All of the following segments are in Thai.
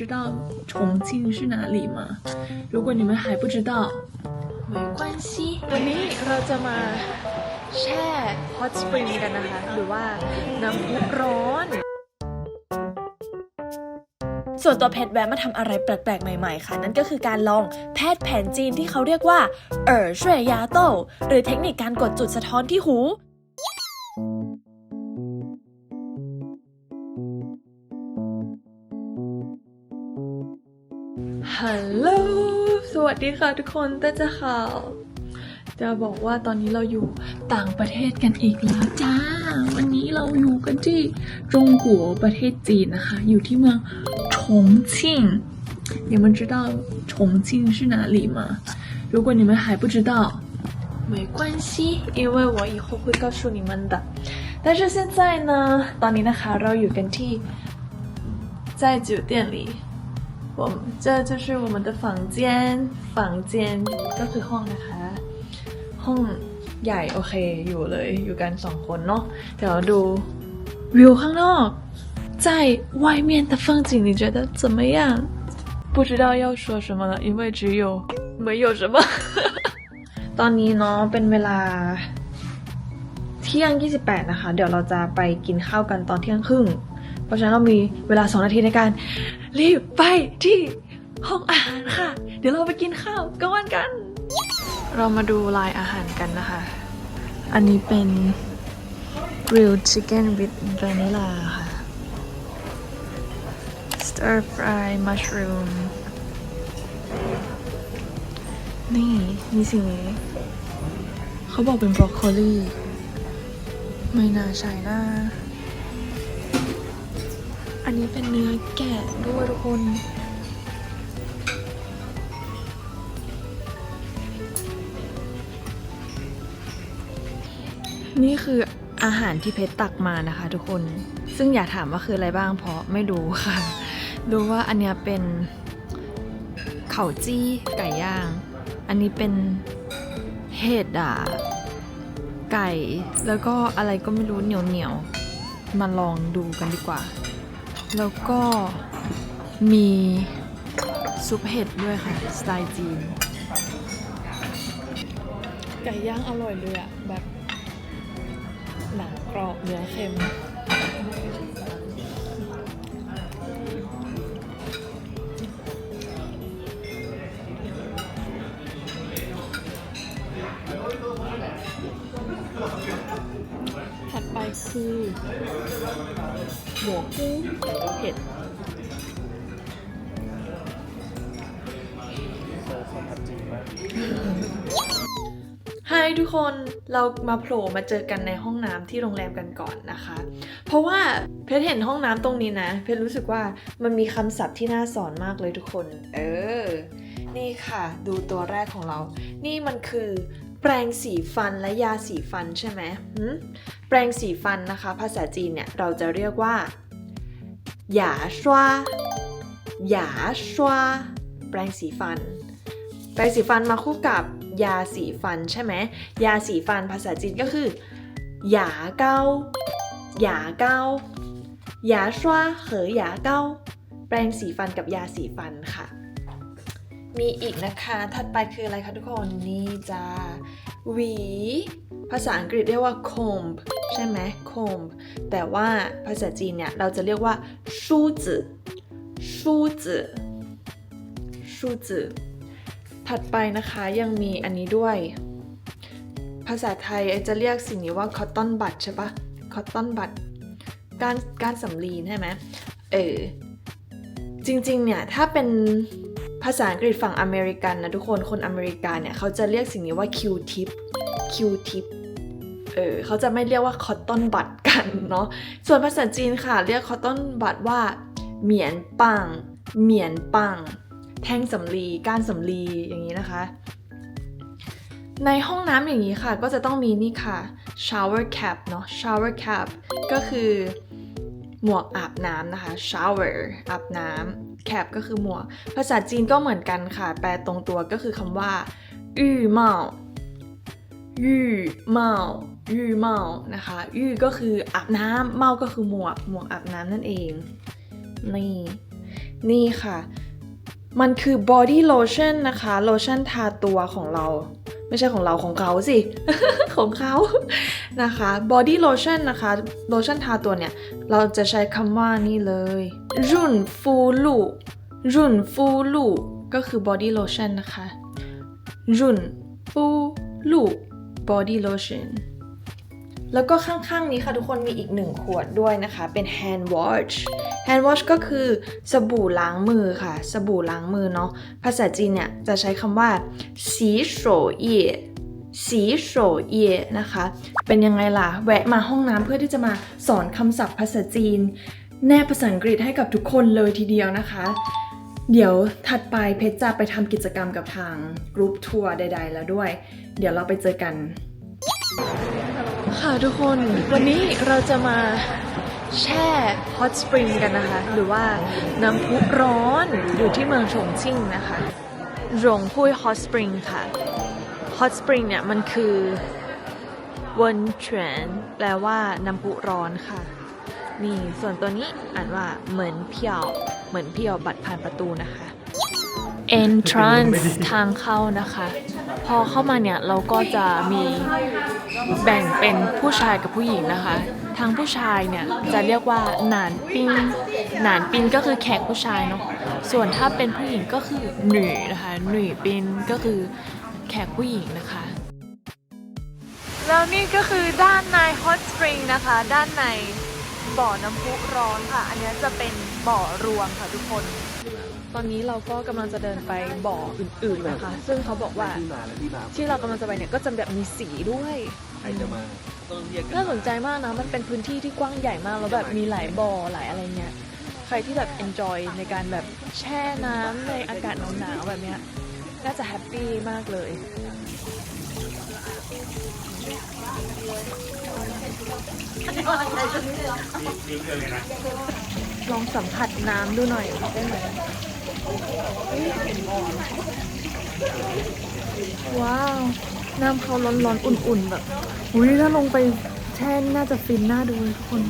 知道重庆是哪里吗？如果你们还不知道，没关系。วันนี้เราจะมาแช่ hot spring กันนะคะ หรือว่าน้ำพุร้อน ส่วนตัวเพชรแวะมาทำอะไรแปลกๆ ใหม่ๆ ค่ะ นั่นก็คือการลองแพทย์แผนจีนที่เขาเรียกว่า เอ๋อช่วยยาโต้หรือเทคนิคการกดจุดสะท้อนที่หู ฮัลโหล สวัสดีค่ะทุกคนเต้จะข่าว จะบอกว่าตอนนี้เราอยู่ต่างประเทศกันอีกแล้วจ้า วันนี้เราอยู่กันที่จงกัวประเทศจีนนะคะ อยู่ที่เมือง重庆。你们知道重庆是哪里吗？如果你们还不知道，没关系，因为我以后会告诉你们的。但是现在呢，ตอนนี้นะคะเราอยู่กันที่在酒店里。 我们这就是我们的房间，房间ก็คือห้องนะคะ ห้องใหญ่โอเคอยู่เลยอยู่กันสองคนเนาะเดี๋ยวดูวิวข้างนอก在外面的风景你觉得怎么样不知道要说什么了因为只有没有什么 ตอนนี้เนาะเป็นเวลา เที่ยง 28 นะคะ เดี๋ยวเราจะไปกินข้าวกันตอนเที่ยงครึ่ง เพราะฉะนั้นเรามีเวลา 2 นาทีในการ รีบไปที่ห้องอาหารค่ะ เดี๋ยวเราไปกินข้าวกลางวันกัน เรามาดูลายอาหารกันนะคะ อันนี้เป็น grilled chicken with vanilla ค่ะ stir fry mushroom นี่มีสิ่งนี้ เขาบอกเป็นบรอกโคลี ไม่น่าใช่นะ อันนี้เป็นเนื้อแกะด้วยทุกคนนี่คืออาหารที่เพชรตักมานะคะทุกคน ซึ่งอย่าถามว่าคืออะไรบ้างเพราะไม่รู้ค่ะ รู้ว่าอันเนี้ยเป็นเข่าจี้ไก่ย่าง อันนี้เป็นเห็ดอะไก่ แล้วก็อะไรก็ไม่รู้เหนียวเหนียวมาลองดูกันดีกว่า แล้วก็มีซุปเห็ดด้วยค่ะ สไตล์จีน ไก่ย่างอร่อยเลยอะแบบหนังกรอบเนื้อเค็มถัดไปคือ หัวกุ้งเผ็ดฮายทุกคนเรามาโผล่มาเจอกันในห้องน้ำที่โรงแรมกันก่อนนะคะ เพราะว่าเพชรเห็นห้องน้ำตรงนี้นะ เพชรรู้สึกว่ามันมีคำศัพท์ที่น่าสอนมากเลยทุกคน เออ นี่ค่ะ ดูตัวแรกของเรา นี่มันคือ แปรงสีฟันและยาสีฟันใช่ไหมแปรงสีฟันนะคะ ภาษาจีนเนี่ยเราจะเรียกว่าหยาชวาหยาชวาแปรงสีฟัน แปรงสีฟันมาคู่กับยาสีฟันใช่ไหมยาสีฟันภาษาจีนก็คือหยาเก้าหยาเก้าหยาชวาเหอหยาเก้าแปรงสีฟันกับยาสีฟันค่ะ มีอีกนะคะ ถัดไปคืออะไรคะทุกคน นี่จ้า หวี ภาษาอังกฤษเรียกว่า comb ใช่ไหม comb แต่ว่าภาษาจีนเนี่ย เราจะเรียกว่าชูจือชูจือชูจือถัดไปนะคะยังมีอันนี้ด้วย ภาษาไทยจะเรียกสิ่งนี้ว่า cotton bud ใช่ปะ cotton bud การการสำลีใช่ไหมเออจริงๆเนี่ย ถ้าเป็น ภาษาอังกฤษฝั่งอเมริกันนะทุกคนคนอเมริกันเนี่ยเขาจะเรียกสิ่งนี้ว่า Q-tip Q-tip เออเขาจะไม่เรียกว่าคอตตอนบัดกันเนาะส่วนภาษาจีนค่ะ เรียกคอตตอนบัดว่า เหมียนปัง เหมียนปัง แท่งสำลีก้านสำลีอย่างนี้นะคะ ในห้องน้ำอย่างนี้ค่ะ ก็จะต้องมีนี่ค่ะ shower cap เนาะ shower cap ก็คือ หมวกอาบน้ำนะคะ shower อาบน้ำ cap ก็คือหมวก ภาษาจีนก็เหมือนกันค่ะ แปลตรงตัวก็คือคำว่ายู่เมายู่เมายู่เมานะคะยู่ก็คืออาบน้ำเมาก็คือหมวก หมวกอาบน้ำนั่นเอง นี่ นี่ค่ะ มันคือ body lotion นะคะ โลชั่นทาตัวของเรา ไม่ใช่ของเราของเขาสิ ของเขานะคะ body lotion นะคะ โลชั่นทาตัวเนี่ย เราจะใช้คำว่านี่เลยรุ่นฟูลูรุ่นฟูลูก็คือ body lotion นะคะรุ่นฟูลู body lotion แล้วก็ข้างๆนี้ค่ะทุกคนมีอีกหนึ่งขวดด้วยนะคะ เป็น hand wash hand wash ก็คือสบู่ล้างมือค่ะ สบู่ล้างมือเนาะภาษาจีนเนี่ยจะใช้คำว่าสีโฉเย่สีโฉเย่นะคะ เป็นยังไงล่ะ แวะมาห้องน้ำเพื่อที่จะมาสอนคำศัพท์ภาษาจีน แนบภาษาอังกฤษให้กับทุกคนเลยทีเดียวนะคะ เดี๋ยวถัดไปเพชรจะไปทำกิจกรรมกับทางกรุ๊ปทัวร์ใด ๆ แล้วด้วย เดี๋ยวเราไปเจอกัน ค่ะทุกคน วันนี้เราจะมาแช่ฮอตสปริงกันนะคะ หรือว่าน้ำพุร้อนอยู่ที่เมืองฉงชิ่งนะคะหลงพุยฮอตสปริงค่ะฮอตสปริงเนี่ยมันคือวนเฉวนแปลว่าน้ำพุร้อนค่ะ นี่ส่วนตัวนี้อ่านว่าเหมือนเพียว เหมือนเพียวบัตรผ่านประตูนะคะ entrance ทางเข้านะคะ พอเข้ามาเนี่ยเราก็จะมีแบ่งเป็นผู้ชายกับผู้หญิงนะคะ ทางผู้ชายเนี่ยจะเรียกว่าหนานปิงหนานปิงก็คือแขกผู้ชายเนาะ ส่วนถ้าเป็นผู้หญิงก็คือหนุ่ยนะคะหนุ่ยปินก็คือแขกผู้หญิงนะคะ แล้วนี่ก็คือด้านใน Hot Spring นะคะ ด้านในบ่อน้ำพุร้อนค่ะ อันนี้จะเป็นบ่อรวมค่ะทุกคน ตอนนี้เราก็กำลังจะเดินไปบ่ออื่นๆนะคะ ซึ่งเขาบอกว่าที่มาและที่มาที่เรากำลังจะไปเนี่ยก็จะแบบมีสีด้วยใครจะมาต้องเรียกกัน่าสนใจมากนะ มันเป็นพื้นที่ที่กว้างใหญ่มากแล้วแบบมีหลายบ่อหลายอะไรเงี้ย ใครที่แบบ enjoy ในการแบบแช่น้ำในอากาศหนาวๆแบบเนี้ยน่าจะแฮปปี้มากเลยลองสัมผัสน้ำดูหน่อยได้ไหม ว้าว น้ำเขาร้อนๆ อุ่นๆ แบบอุ้ยถ้าลงไปแช่นี่น่าจะฟินน่าดูเลยทุกคน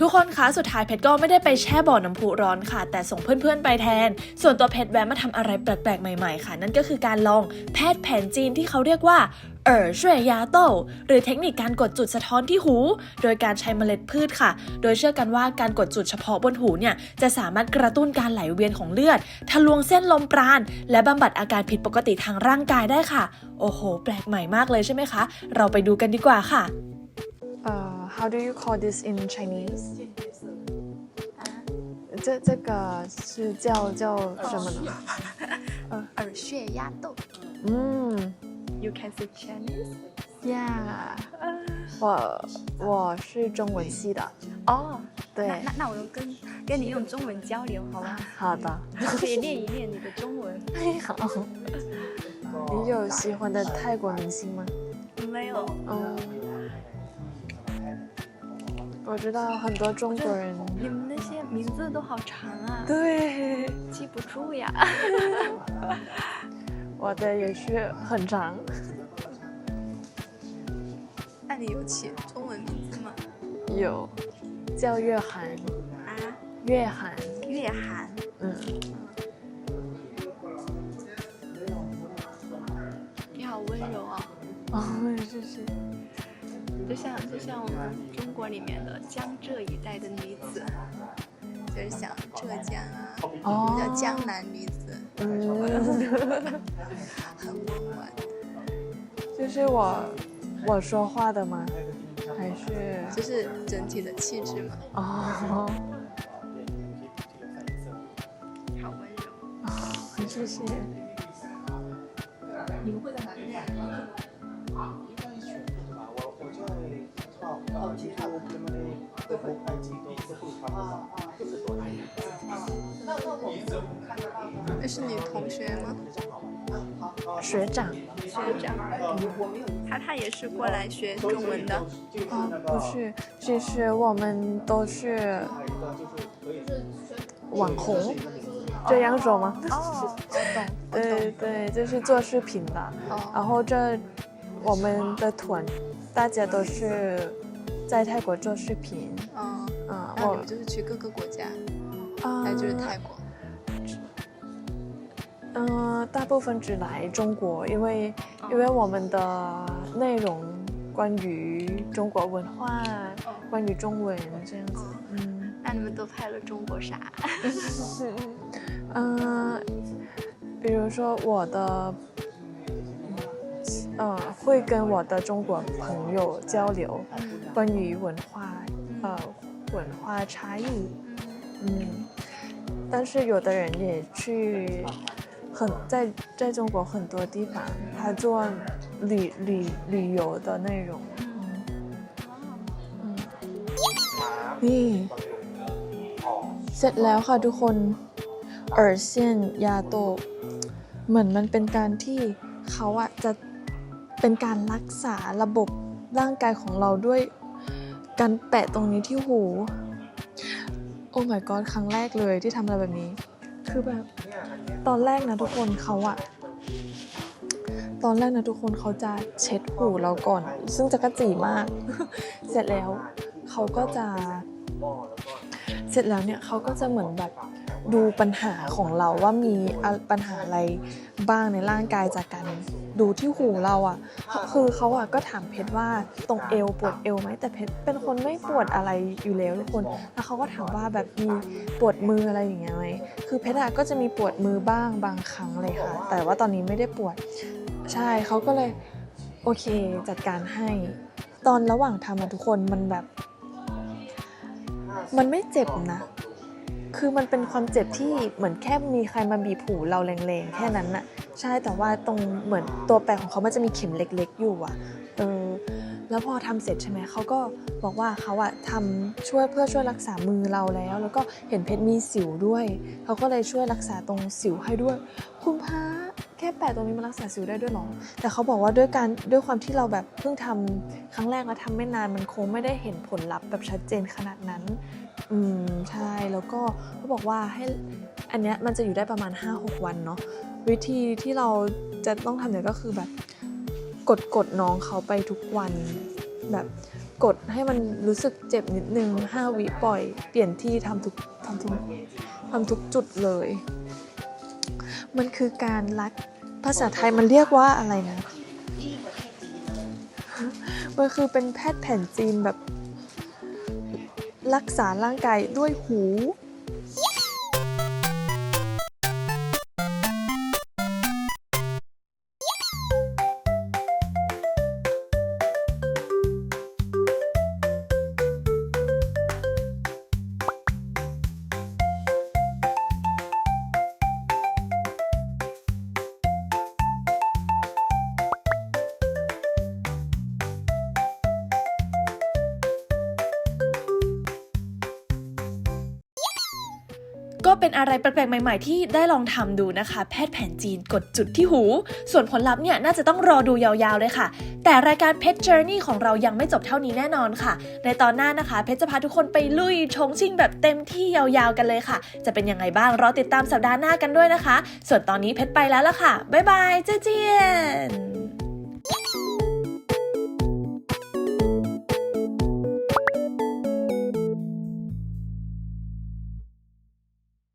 ทุกคนคะ สุดท้ายเพชรก็ไม่ได้ไปแช่บ่อน้ำพุร้อนค่ะ แต่ส่งเพื่อนๆ ไปแทน ส่วนตัวเพชรแวะมาทำอะไรแปลกๆ ใหม่ๆ ค่ะ นั่นก็คือการลองแพทย์แผนจีนที่เขาเรียกว่า เอ๋อช่วยยาโต้หรือเทคนิคการกดจุดสะท้อนที่หู โดยการใช้เมล็ดพืชค่ะ โดยเชื่อกันว่าการกดจุดเฉพาะบนหูเนี่ยจะสามารถกระตุ้นการไหลเวียนของเลือด ทะลวงเส้นลมปราณ และบำบัดอาการผิดปกติทางร่างกายได้ค่ะ โอ้โห แปลกใหม่มากเลยใช่ไหมคะ เราไปดูกันดีกว่าค่ะ Uh, how do you call this in Chinese? 这这个是叫叫什么呢？耳穴压豆。嗯 You can speak Chinese？，Yeah，我我是中文系的。哦，对那那那我就跟跟你用中文交流好吗？好的，可以练一练你的中文。好。你有喜欢的泰国明星吗？没有，嗯，我知道很多中国人。你们那些名字都好长啊，对，记不住呀。我的也是很长。那你有起中文名字吗？有，叫月涵，啊，月涵。月涵。嗯，你好温柔啊，哦，谢谢。就像就像我们中国里面的江浙一带的女子，就是像浙江啊，哦叫江南女子，嗯，就是我我说话的吗？还是就是整体的气质吗？哦。谢谢。你们会在哪里？啊，应该是吧？我我在创呃，其他的他们的都会会进第会场的啊，就是？啊，那那我们看到那是你同学吗？学长学长，他他也是过来学中文的。啊，不是，其实我们都是网红，这样说吗？哦，我懂，对对，就是做视频的。哦，然后这我们的团，大家都是在泰国做视频。嗯，嗯，我们就是去各个国家，啊来就是泰国。嗯、大部分只来中国，因为因为我们的内容关于中国文化，关于中文这样子。嗯。那你们都拍了中国啥？嗯、比如说我的，呃，会跟我的中国朋友交流关于文化，呃，文化差异。嗯，但是有的人也去很在在中国很多地方，他做旅旅旅游的内容。嗯นี่เสร็จแล้วค่ะทุกคนเออเซียนยาโตะเหมือนมันเป็นการที่เขาอะจะเป็นการรักษาระบบร่างกายของเราด้วยการแปะตรงนี้ที่หู โอ้ my god ครั้งแรกเลยที่ทำอะไรแบบนี้ คือแบบตอนแรกนะทุกคนเขาอะตอนแรกนะทุกคนเขาจะเช็ดหูเราก่อน ซึ่งจะกระจีมาก เสร็จแล้วเขาก็จะ เสร็จแล้วเนี่ยเขาก็จะเหมือนแบบดูปัญหาของเราว่ามีปัญหาอะไรบ้างในร่างกายจากการ ดูที่หูเราอะ่ะ คือเขาอะ่ะก็ถามเพชรว่าตรงเอวปวดเอวไหมแต่เพชรเป็นคนไม่ปวดอะไรอยู่แล้วทุกคน แล้วเขาก็ถามว่าแบบมีปวดมืออะไรอย่างเงี้ยไหมคือเพชรอะก็จะมีปวดมือบ้างบางครั้งเลยค่ะ แต่ว่าตอนนี้ไม่ได้ปวด ใช่เขาก็เลยโอเคจัดการให้ ตอนระหว่างทำอะทุกคนมันแบบ มันไม่เจ็บนะ คือมันเป็นความเจ็บที่เหมือนแค่มีใครมาบีบหูเราแรงๆ แค่นั้นน่ะใช่แต่ว่าตรงเหมือนตัวแปรของเขามันจะมีเข็มเล็ก ๆ อยู่อะเออแล้วพอทำเสร็จใช่ไหมเขาก็บอกว่าเขาอะทำช่วยเพื่อช่วยรักษามือเราแล้ว แล้วก็เห็นเพชรมีสิวด้วย เขาก็เลยช่วยรักษาตรงสิวให้ด้วย คุณพระแค่แปะตรงนี้มันรักษาสิวได้ด้วยหรอ แต่เขาบอกว่าด้วยการด้วยความที่เราแบบเพิ่งทำครั้งแรกแล้วทำไม่นานมันคงไม่ได้เห็นผลลัพธ์แบบชัดเจนขนาดนั้น อืมใช่แล้วก็เขาบอกว่าให้อันเนี้ยมันจะอยู่ได้ประมาณ 5-6 วันเนาะวิธีที่เราจะต้องทำเนี่ยก็คือแบบกดกดน้องเขาไปทุกวันแบบกดให้มันรู้สึกเจ็บนิดนึง5วิปล่อยเปลี่ยนที่ทำทุกทำทุกทำทุกจุดเลย มันคือการรักภาษาไทยมันเรียกว่าอะไรนะมันคือเป็นแพทย์แผนจีนแบบ รักษาร่างกายด้วยหู เป็นอะไรแปลกๆใหม่ ๆ ที่ได้ลองทำดูนะคะ แพทย์แผนจีนกดจุดที่หู ส่วนผลลัพธ์เนี่ยน่าจะต้องรอดูยาวๆเลยค่ะ แต่รายการ Pet Journey ของเรายังไม่จบเท่านี้แน่นอนค่ะ ในตอนหน้านะคะเพชรจะพาทุกคนไปลุยชงชิงแบบเต็มที่ยาวๆกันเลยค่ะ จะเป็นยังไงบ้างรอติดตามสัปดาห์หน้ากันด้วยนะคะ ส่วนตอนนี้เพชรไปแล้วล่ะค่ะบ๊ายบายเจเจียน